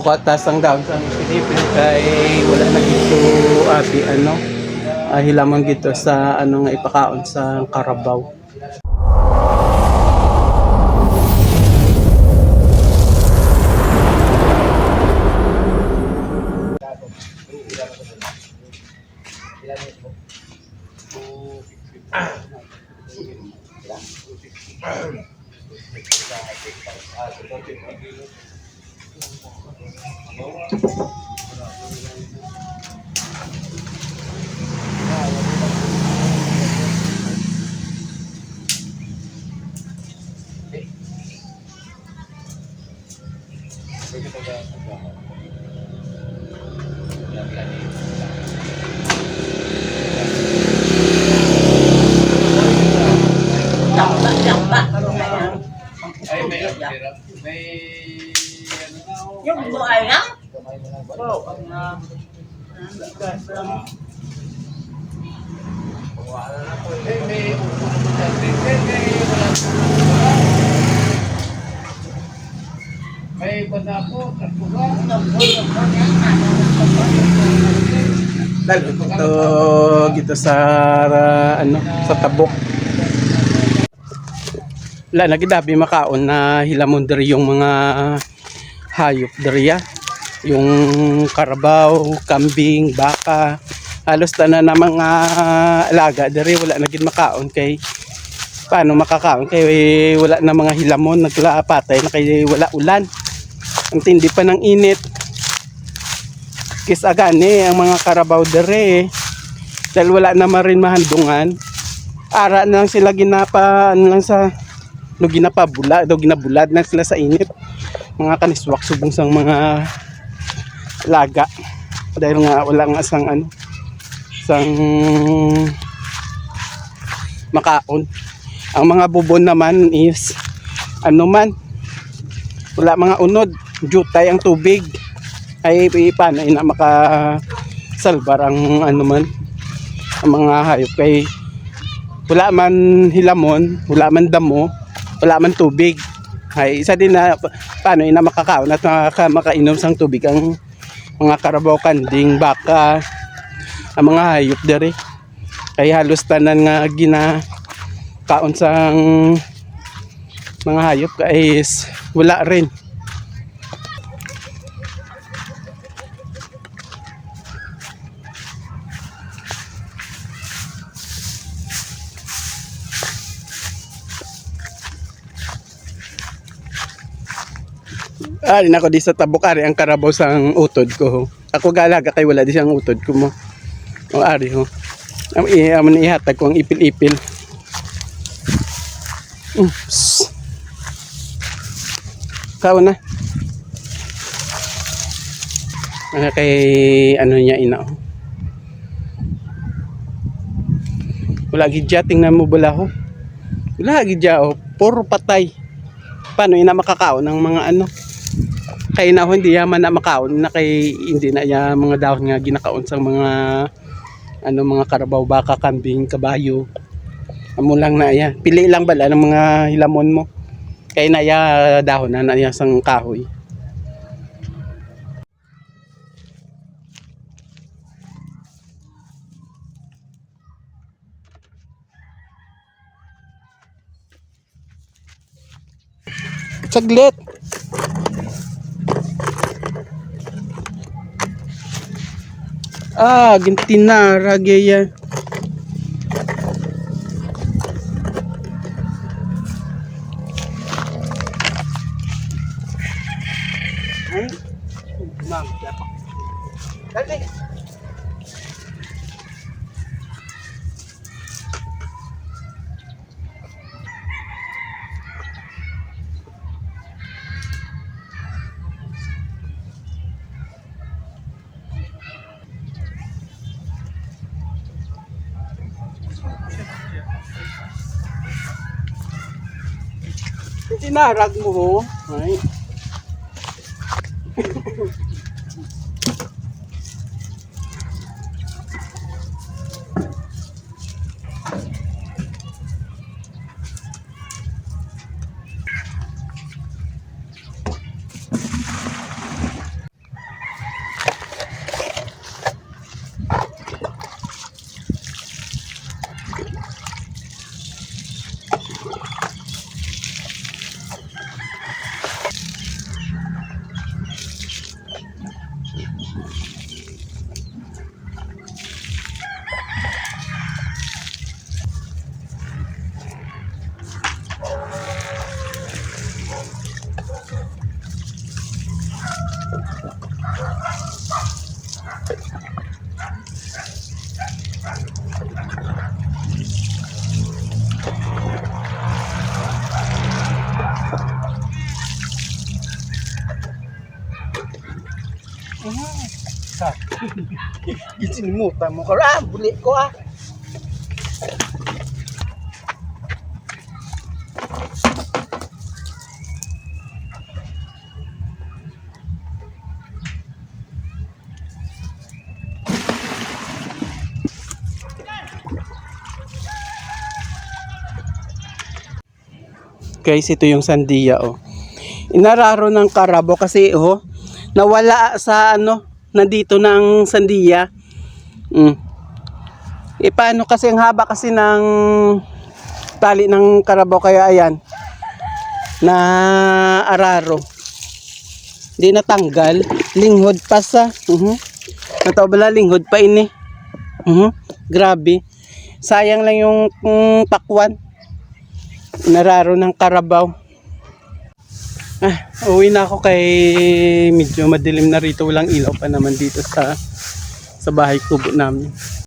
Katas ang daw sa Pilipin kay wala na gito abi ano ah, hilamon gito sa ano nga ipakaon sa Karabaw. Jamba, Upo naman natin. May, may, wala May banda po, ba? Dahil ito gito sa ano sa tabok. Wala na gidabi makaon na hilamon diri yung mga hayop diri ya. Yung karabaw, kambing, baka, halos tanan na mga alaga. Diri wala na gid makaon kay paano makakaon kay wala na mga hilamon naglapatay na kay wala ulan. Ang tindi pa ng init. Kis agani ang mga karabaw dere dahil wala naman rin mahandungan. Ara na lang sila ginapa ano lang sa no ginapabula daw ginabulad na sila sa init. Mga kaniswak subong sang mga laga. Dahil nga wala nga sang ano sang makaon. Ang mga bubon naman is ano man wala mga unod jutay ang tubig. Ay ay, paano ina maka salbar ang ano man ang mga hayop. Kay wala man hilamon wala man damo wala man tubig. Ay isa din na pa- paano ina makakaon at makaka, makainom sang tubig ang mga karabaw kanding baka ang mga hayop dere. Kay halos tanan nga gina kaon sang mga hayop kay wala rin Ari na ako di sa tabok ari ang karabaw sang utod ko. Ako galaga kay wala di siyang utod ko mo. O ari ho. Am i am ihatag ko ang ipil-ipil. Mm, psst. Kao na. Ano kay ano niya ina. oh. Wala gid dya, tingnan mo bala ho. Wala gid dya, oh. puro patay. Paano ina makakaon ng mga ano? Kay na hindi yaman na makaon na kay hindi na ya mga dahon nga ginakaon sa mga ano mga karabaw baka kambing kabayo. Amo lang na ya. Pili lang bala ng mga hilamon mo. Kay na ya dahon na na ya sang kahoy. Saglit Ah, gintinara gaya. Ay, ma'am, dapat. Dali. Tinarag mo ho. Ay. Sa. Gisinimutan mo ka. Ah, buli ko ah. Guys, ito yung sandiya oh. Inararo ng karabo kasi oh, nawala sa ano, nandito ng sandiya. Mm. E paano kasi ang haba kasi ng tali ng karabo kaya ayan na araro. Di natanggal, linghod pa sa. Mhm. Nataw bala linghod pa ini. Mhm. Grabe. Sayang lang yung mm, pakwan. Nararo ng karabaw. Ah, uwi na ako kay medyo madilim na rito. Walang ilaw pa naman dito sa sa bahay kubo namin.